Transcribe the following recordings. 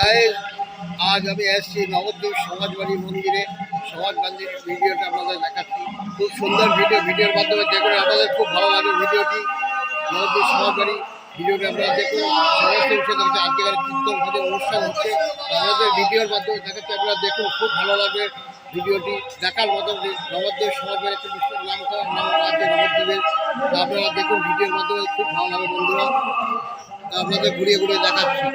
গায়ে আজ আমি এসেছি নবদ্বীপ সমাজবাড়ি মন্দিরে। সমাজ মন্দির ভিডিওটা আপনাদের দেখাচ্ছি। খুব সুন্দর ভিডিও, ভিডিওর মাধ্যমে দেখুন আমাদের খুব ভালো লাগে ভিডিওটি। নবদ্বীপ সমাজবাড়ি ভিডিওটি আপনারা দেখুন। সমস্ত বিষয় দেখছে কীর্তন ভজন অনুষ্ঠান হচ্ছে। আমাদের ভিডিওর মাধ্যমে দেখাচ্ছে আপনারা দেখুন, খুব ভালো লাগবে ভিডিওটি। দেখার মতো নবদ্বীপ সমাজবাড়ি একটা বিশেষ নাম করা আছে নবদ্বীপের আপনারা দেখুন ভিডিওর মাধ্যমে। খুব ভালো লাগে বন্ধুরা। আপনাদের ঘুরিয়ে ঘুরিয়ে দেখাচ্ছি।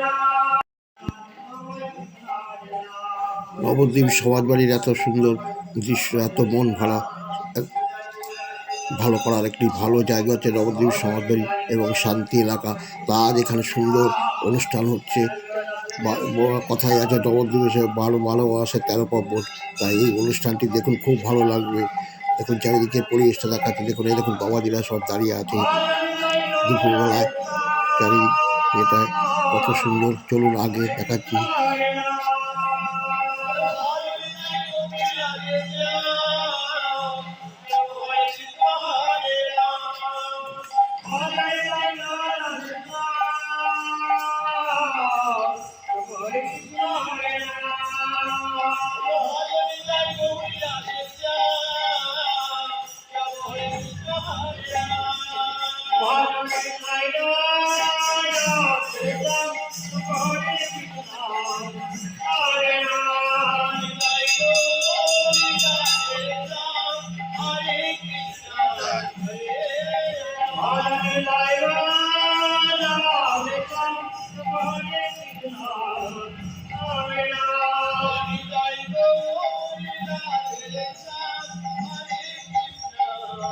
নবদ্বীপ সমাজবাড়ির এত সুন্দর দৃশ্য, এত মন ভরা, ভালো করার একটি ভালো জায়গা হচ্ছে নবদ্বীপ সমাজবাড়ি এবং শান্তি এলাকা। তা আজ এখানে সুন্দর অনুষ্ঠান হচ্ছে। কথাই আছে, নবদ্বীপে বারো ভালোবাসে তেরো পার্বণ তাই এই অনুষ্ঠানটি দেখুন, খুব ভালো লাগবে। দেখুন চারিদিকে পরিবেশটা দেখাচ্ছে। দেখুন, এই দেখুন বাবাজিরা সব দাঁড়িয়ে আছে দুপুরবেলায়। চারিদিক এটা কত সুন্দর। চলুন আগে দেখাচ্ছি। Oh,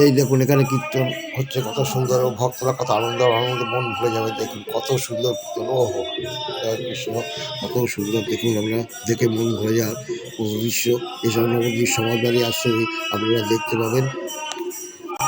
এই দেখুন, এখানে কীর্তন হচ্ছে, কত সুন্দর ও ভক্তরা কত আনন্দ আনন্দ, মন ভরে যাবে, দেখুন, কত সুন্দর কীর্তন। ও কৃষ্ণ, কত সুন্দর, দেখুন, আমরা দেখে মন ভরে যাওয়ার দৃশ্য। এসব নবদ্বীপ সমাজবাড়ি আসছে, আপনারা দেখতে পাবেন।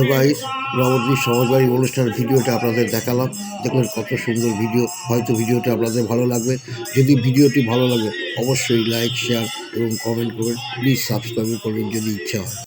তো গাইস নবদ্বীপ সমাজবাড়ির অনুষ্ঠানের ভিডিওটা আপনাদের দেখালাম। দেখলেন কত সুন্দর ভিডিও। হয়তো ভিডিওটা আপনাদের ভালো লাগবে। যদি ভিডিওটি ভালো লাগে, অবশ্যই লাইক শেয়ার এবং কমেন্ট করবেন। প্লিজ সাবস্ক্রাইব করবেন যদি ইচ্ছা হয়।